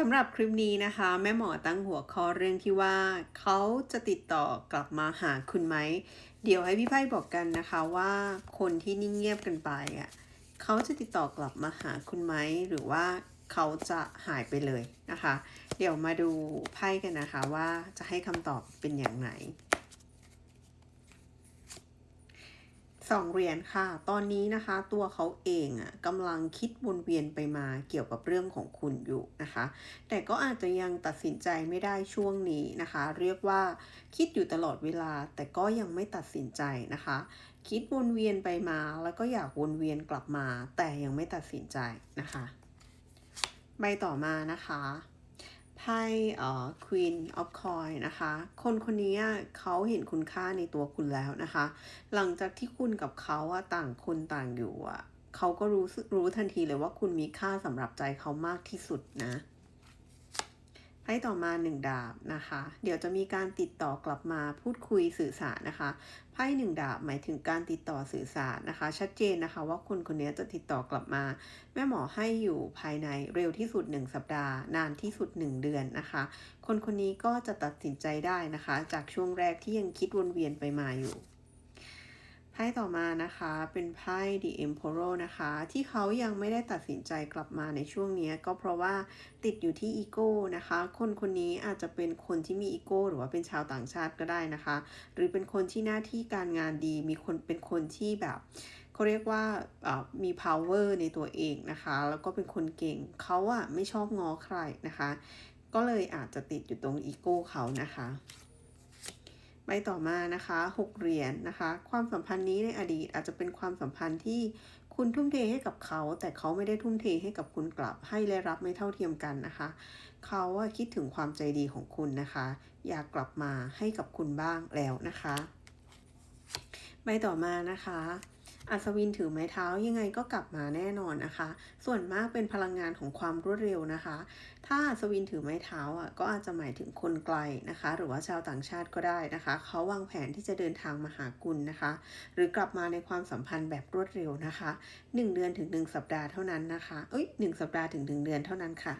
สำหรับคลิปนี้นะคะ แม่หมอตั้งหัวข้อเรื่องที่ว่า เขาจะติดต่อกลับมาหาคุณไหม เดี๋ยวให้พี่ไพ่บอกกันนะคะว่าคนที่นิ่งเงียบกันไปอะเขาจะติดต่อกลับมาหาคุณไหม หรือว่าเขาจะหายไปเลยนะคะ เดี๋ยวมาดูไพ่กันนะคะว่าจะให้คำตอบเป็นอย่างไร สองเหรียญค่ะ ตอนนี้นะคะตัวเขาเองอะกำลังคิดวนเวียนไปมาเกี่ยวกับเรื่องของคุณอยู่นะคะ แต่ก็อาจจะยังตัดสินใจไม่ได้ช่วงนี้นะคะ เรียกว่าคิดอยู่ตลอดเวลา แต่ก็ยังไม่ตัดสินใจนะคะ คิดวนเวียนไปมาแล้วก็อยากวนเวียนกลับมา แต่ยังไม่ตัดสินใจนะคะ ใบต่อมานะคะ ไพ่เอ่อ Queen of Coin นะคะ คนคนนี้เขาเห็นคุณค่าในตัวคุณแล้วนะคะ หลังจากที่คุณกับเขาอะต่างคนต่างอยู่อะเขาก็รู้สึกรู้ทันทีเลยว่าคุณมีค่าสำหรับใจเขามากที่สุดนะ ไพ่ต่อมาหนึ่งดาบนะคะ เดี๋ยวจะมีการติดต่อกลับมาพูดคุยสื่อสารนะคะไพ่หนึ่งดาบหมายถึงการติดต่อสื่อสารนะคะ ชัดเจนนะคะว่าคนคนนี้จะติดต่อกลับมา แม่หมอให้อยู่ภายในเร็วที่สุด 1 สัปดาห์ นานที่สุด 1 เดือนนะคะ คนคนนี้ก็จะตัดสินใจได้นะคะ จากช่วงแรกที่ยังคิดวนเวียนไปมาอยู่ ไพ่ต่อมานะคะเป็นไพ่ The Emperor นะคะ ที่เขายังไม่ได้ตัดสินใจกลับมาในช่วงนี้ก็เพราะว่าติดอยู่ที่อีโก้นะคะ คนคนนี้อาจจะเป็นคนที่มีอีโก้หรือว่าเป็นชาวต่างชาติก็ได้นะคะ หรือเป็นคนที่หน้าที่การงานดีมีคนเป็นคนที่แบบเขาเรียกว่ามี power ในตัวเองนะคะ แล้วก็เป็นคนเก่ง เขาอะไม่ชอบง้อใครนะคะ ก็เลยอาจจะติดอยู่ตรงอีโก้เขานะคะ ใบต่อมานะคะ 6 เหรียญนนะคะ ความสัมพันธ์นี้ในอดีตอาจจะเป็นความสัมพันธ์ที่คุณทุ่มเทให้กับเขา แต่เขาไม่ได้ทุ่มเทให้กับคุณกลับให้และรับไม่เท่าเทียมกันนะคะ เขาว่าคิดถึงความใจดีของคุณนะคะ อยากกลับมาให้กับคุณบ้างแล้วนะคะ ใบต่อมานะคะ อัศวินถือไม้เท้ายังไงก็กลับมาแน่นอนนะคะ ส่วนมากเป็นพลังงานของความรวดเร็วนะคะ ถ้าอัศวินถือไม้เท้าอะก็อาจจะหมายถึงคนไกลนะคะ หรือว่าชาวต่างชาติก็ได้นะคะ เขาวางแผนที่จะเดินทางมาหาคุณนะคะ หรือกลับมาในความสัมพันธ์แบบรวดเร็วนะคะ 1 เดือนถึง 1 สัปดาห์เท่านั้นนะคะเอ้ย1สัปดาห์ถึง 1 เดือนเท่านั้นค่ะ